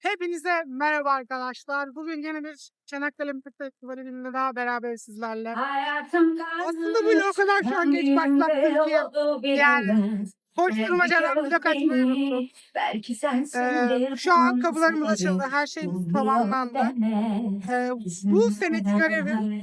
Hepinize merhaba arkadaşlar. Bugün yine bir Çanakkale Müzik Festivali'nde daha beraber sizlerle. Hayatım Aslında böyle o kadar şu an geç başlattım ki yani koşturmacadan vlog açmayı unuttum. Belki sen Ee, şu an kapılarımız açıldı. Her şeyimiz tamamlandı. Ee, bu seneki görevim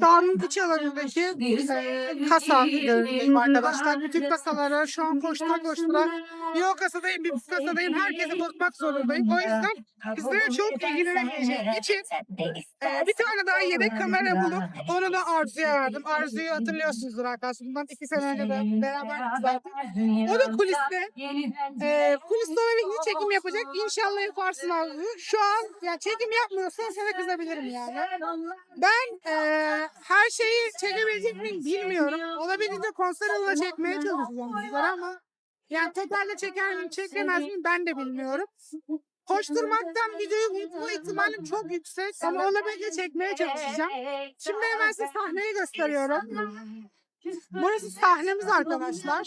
sahanın iç alanındaki e, kasa görevindeyim arkadaşlar. Bütün kasaları şu an koştura koştura bir o kasadayım bir bu kasadayım. Herkesi bozmak zorundayım. O yüzden bizlere çok ilgilenemeyeceğim için e, bir tane daha yedek kamera bulup onu da Arzu'ya verdim. Arzu'yu hatırlıyorsunuzdur arkadaşlar. Bundan iki sene önce de beraber zaten. O da kuliste. E, kuliste öyle bir çekim yapacak. İnşallah yaparsın Arzu. Şu an yani çekim yapmıyorsan sana kızabilirim yani. Ben e, her şeyi çekebilecek miyim bilmiyorum. Olabildiğince konser alanına çekmeye çalışacağım bizler ama yani tekerle çeker miyim çekemez miyim ben de bilmiyorum. Koşturmaktan videoyu unutma ihtimalim çok yüksek ama olabildiğince çekmeye çalışacağım. Şimdi hemen size sahneyi gösteriyorum. Burası sahnemiz arkadaşlar.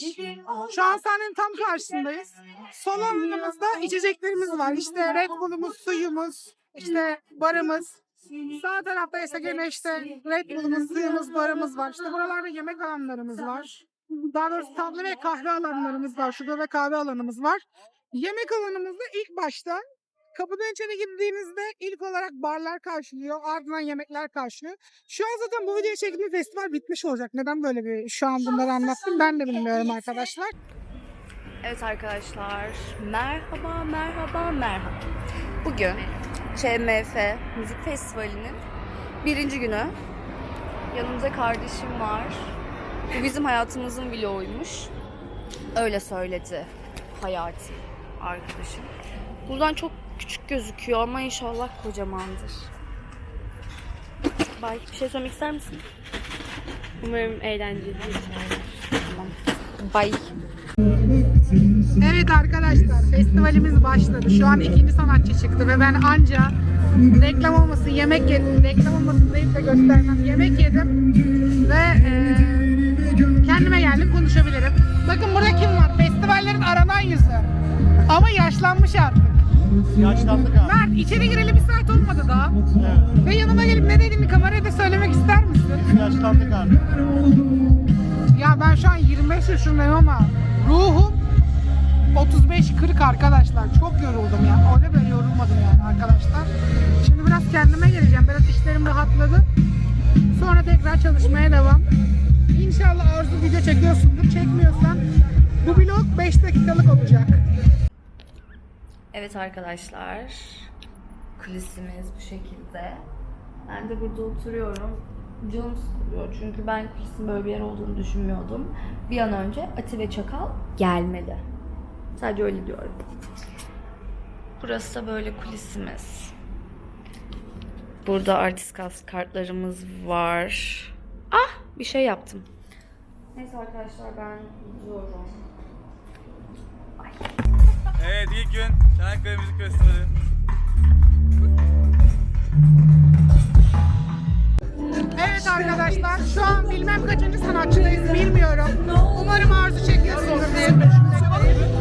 Şu an sahnenin tam karşısındayız. Sol alanımızda içeceklerimiz var. İşte Red Bull'umuz, suyumuz, işte barımız. Sağ tarafta ise gene işte Red Bull'umuz, suyumuz, barımız var. İşte buralarda yemek alanlarımız var. Daha doğrusu tatlı ve kahve alanlarımız var. Şurada ve kahve alanımız var. Yemek alanımızda ilk başta kapıdan içeri girdiğinizde ilk olarak barlar karşılıyor. Ardından yemekler karşılıyor. Şu an zaten bu videoyu çektiğim festival bitmiş olacak. Neden böyle bir şu an bunları anlattım ben de bilmiyorum arkadaşlar. Evet arkadaşlar, merhaba, merhaba, merhaba. Bugün ÇMF Müzik Festivali'nin birinci günü. Yanımda kardeşim var. Bu bizim hayatımızın vloguymuş. Öyle söyledi Hayati arkadaşım. Buradan çok küçük gözüküyor ama inşallah kocamandır. Bay, bir şey söylemek ister misin? Umarım eğlenceli. Tamam. Bay. Evet arkadaşlar festivalimiz başladı. Şu an ikinci sanatçı çıktı ve ben anca reklam olmasın yemek yedim. Reklam olmasın deyip de göstermem. Yemek yedim ve e, kendime geldim konuşabilirim. Bakın burada kim var? Festivallerin aranan yüzü. Ama yaşlanmış artık. Yaşlandık abi. Mert içeri gireli bir saat olmadı daha. Ve yanıma gelip ne dediğini kameraya da söylemek ister misin? Yaşlandık abi. Ya ben şu an 25 yaşındayım ama ruhum 35-40 arkadaşlar. Çok yoruldum ya. Öyle böyle yorulmadım yani arkadaşlar. Şimdi biraz kendime geleceğim. Biraz işlerim rahatladı. Sonra tekrar çalışmaya devam. İnşallah Arzu video çekiyorsundur. Çekmiyorsan bu vlog 5 dakikalık olacak. Evet arkadaşlar. Kulisimiz bu şekilde. Ben de burada oturuyorum. Canım sıkılıyor çünkü ben kulisin böyle bir yer olduğunu düşünmüyordum. Bir an önce Ati ve Çakal gelmeli. Sadece öyle diyorum. Burası da böyle kulisimiz. Burada artist kartlarımız var. Ah bir şey yaptım. Neyse arkadaşlar ben gidiyorum. Evet ilk gün Çanakkale Müzik Festivali. Evet arkadaşlar şu an bilmem kaçıncı sanatçıdayız bilmiyorum. Umarım Arzu çekiyorsundur diye düşünmekteyim.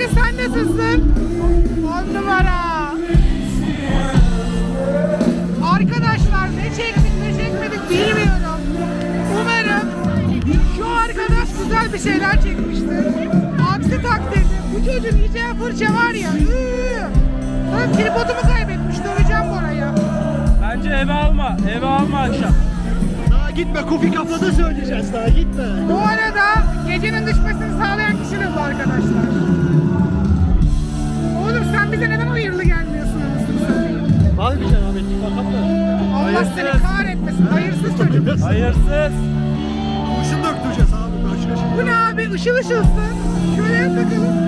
Borege sen nasılsın? On numara. Arkadaşlar ne çektik ne çekmedik bilmiyorum. Umarım şu arkadaş güzel bir şeyler çekmiştir. Aksi takdirde bu çocuğun yiyeceği fırça var ya. Iıı. Ben tripodumu kaybetmiş döveceğim Bora'ya. Bence eve alma. Eve alma akşam. Daha gitme. Kofi kafada söyleyeceğiz. Daha gitme. Bu arada gecenin düşmesini sağlayan kişi de bu arkadaşlar. Oğlum sen bize neden hayırlı gelmiyorsun anasını satayım? Cenabetlik bakalım da. Allah seni kahretmesin. Hayırsız çocuk. Hayırsız. Kurşun döktüreceğiz abi. Başka şey. Bu ne abi? Işıl ışılsın. Şöyle bakalım.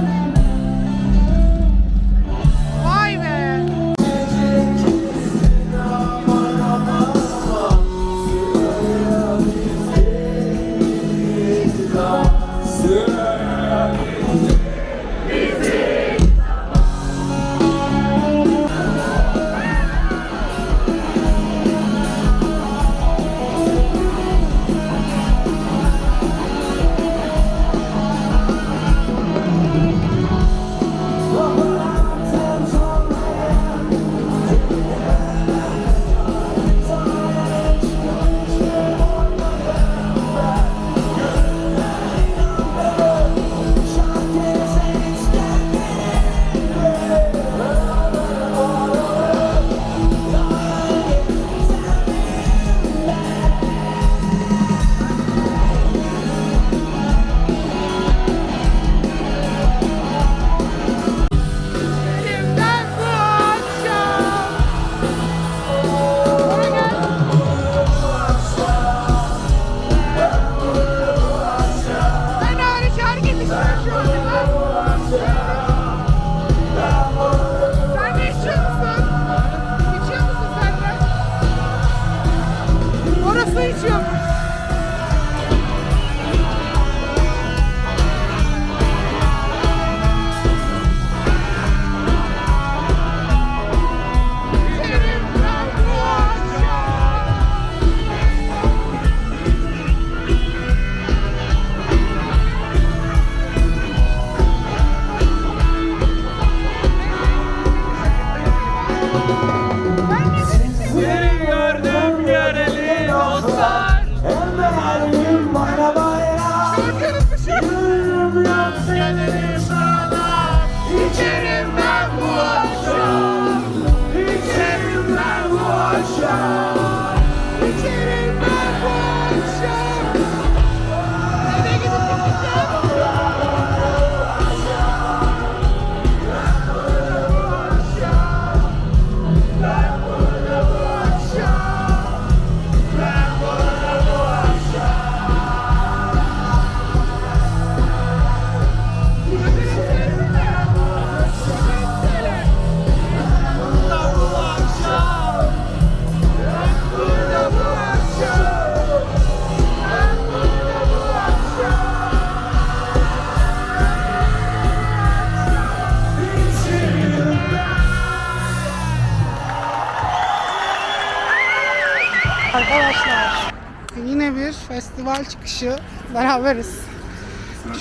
Festival çıkışı. Beraberiz.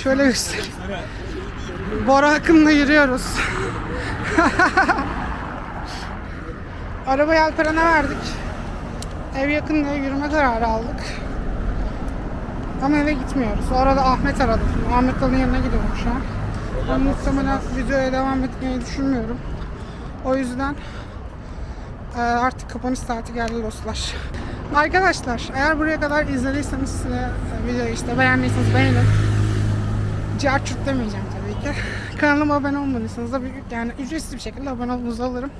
Şöyle göstereyim. Bora Akın'la yürüyoruz. Arabayı Alperen'e verdik. Ev yakın diye yürüme kararı aldık. Ama eve gitmiyoruz. O arada Ahmet aradı. Ahmet Dal'ın yanına gidiyorum şu an. Ben muhtemelen videoya devam etmeyi düşünmüyorum. O yüzden e, artık kapanış saati geldi dostlar. Arkadaşlar eğer buraya kadar izlediyseniz e, videoyu işte beğendiyseniz beğenin. Carçurt demeyeceğim tabii ki. Kanalıma abone olmadıysanız da büyük yani ücretsiz bir şekilde abone olmanızı alırım.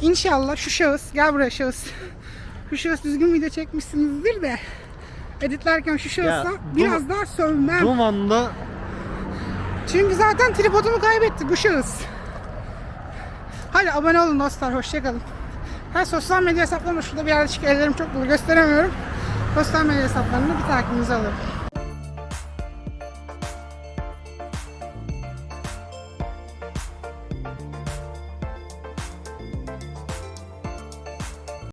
İnşallah şu şahıs, gel buraya şahıs. Şu şahıs düzgün video çekmişsinizdir de editlerken şu bu- biraz daha sövmem. Duman'da Çünkü zaten tripodumu kaybetti bu şahıs. Hadi abone olun dostlar. Hoşçakalın. Ha sosyal medya hesaplarım da şurada bir çıkıyor. Ellerim çok dolu gösteremiyorum. Sosyal medya hesaplarını bir takibinize alırım.